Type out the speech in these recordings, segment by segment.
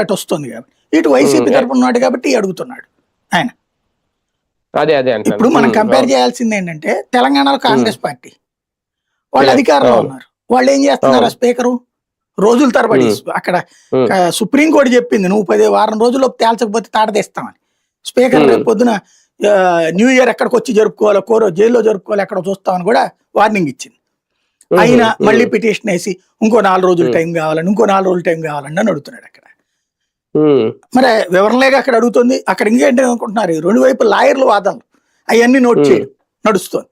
అటు వస్తుంది కాబట్టి ఇటు వైసీపీ ఉమ్. తరపున ఉన్నాడు కాబట్టి అడుగుతున్నాడు ఆయన అదే అదే ఇప్పుడు మనం కంపేర్ అవును. చేయాల్సింది ఏంటంటే తెలంగాణలో కాంగ్రెస్ పార్టీ వాళ్ళు అధికారంలో అవును. ఉన్నారు వాళ్ళు ఏం చేస్తున్నారు అవును. స్పీకరు రోజుల తరబడి. అక్కడ ఉమ్. ఆ, సుప్రీం కోర్టు చెప్పింది నువ్వు పది వారం రోజుల్లో తేల్చకపోతే తాడదీస్తామని స్పీకర్. రేపు పొద్దున న్యూ ఇయర్ ఎక్కడికి వచ్చి జరుపుకోవాలో కోరో జైల్లో జరుపుకోవాలి ఎక్కడ చూస్తామని కూడా వార్నింగ్ ఇచ్చింది అయినా మళ్ళీ పిటిషన్ వేసి ఇంకో నాలుగు రోజులు. టైం కావాలని ఇంకో నాలుగు రోజులు టైం కావాలని అని అడుగుతున్నాడు అక్కడ మరి వివరణలేగా అక్కడ అడుగుతుంది. అక్కడ ఇంకేంటి అనుకుంటున్నారు? రెండు వైపు లాయర్లు వాదనలు. అవన్నీ నోట్. చేయడం నడుస్తుంది.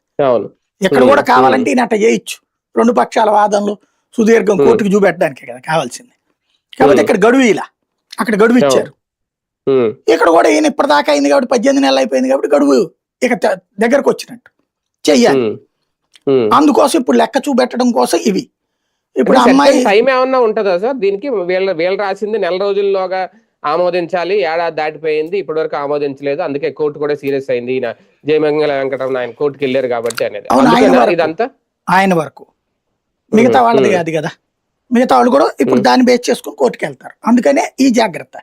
ఉమ్, కూడా కావాలంటే ఈయన అట్ట చేయొచ్చు. రెండు పక్షాల వాదనలు సుదీర్ఘం. కోర్టుకు చూపెట్టడానికే కదా కావాల్సింది. కాబట్టి. ఇక్కడ గడువు ఇలా. అక్కడ గడువు ఇచ్చారు. ఇక్కడ కూడా ఈయన ఇప్పటిదాకా అయింది కాబట్టి పద్దెనిమిది నెలలు అయిపోయింది కాబట్టి గడువు ఇక దగ్గరకు వచ్చినట్టు. చెయ్యాలి. అందుకోసం ఇప్పుడు లెక్క చూపెట్టడం కోసం ఇవి. ఇప్పుడు అమ్మాయి టైం ఏమన్నా ఉంటుందా సార్? దీనికి వీళ్ళ వీళ్ళు రాసింది నెల రోజుల్లోగా ఆమోదించాలి ఏడాది దాటిపోయింది ఇప్పటి వరకు ఆమోదించలేదు అందుకే కోర్టు కూడా సీరియస్ అయింది. ఈయన జయమంగళ వెంకటరమణ ఆయన కోర్టుకి వెళ్ళారు కాబట్టి అనేది. ఇదంతా? ఆయన వరకు. మిగతా వాళ్ళది. కాదు కదా. మిగతా వాళ్ళు కూడా ఇప్పుడు. దాన్ని బేస్ చేసుకుని కోర్టుకి వెళ్తారు. అందుకనే ఈ జాగ్రత్త.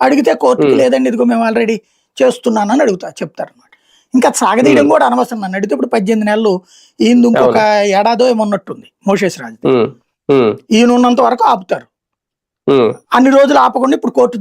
అడిగితే కోర్టుకి. లేదండి ఇదిగో మేము ఆల్రెడీ చేస్తున్నానని అడుగుతా చెప్తారు అనమాట ఇంకా సాగదీయడం కూడా అనవసరం నన్ను అడిగితే ఇప్పుడు పద్దెనిమిది నెలలు ఈయన ఇంకొక ఏడాదో ఏమన్నట్టుంది మోషేస్ రాజు ఉమ్, ఉమ్, ఈయన ఉన్నంత వరకు ఆపుతారు. అన్ని రోజులు ఆపకుండా ఇప్పుడు కోర్టు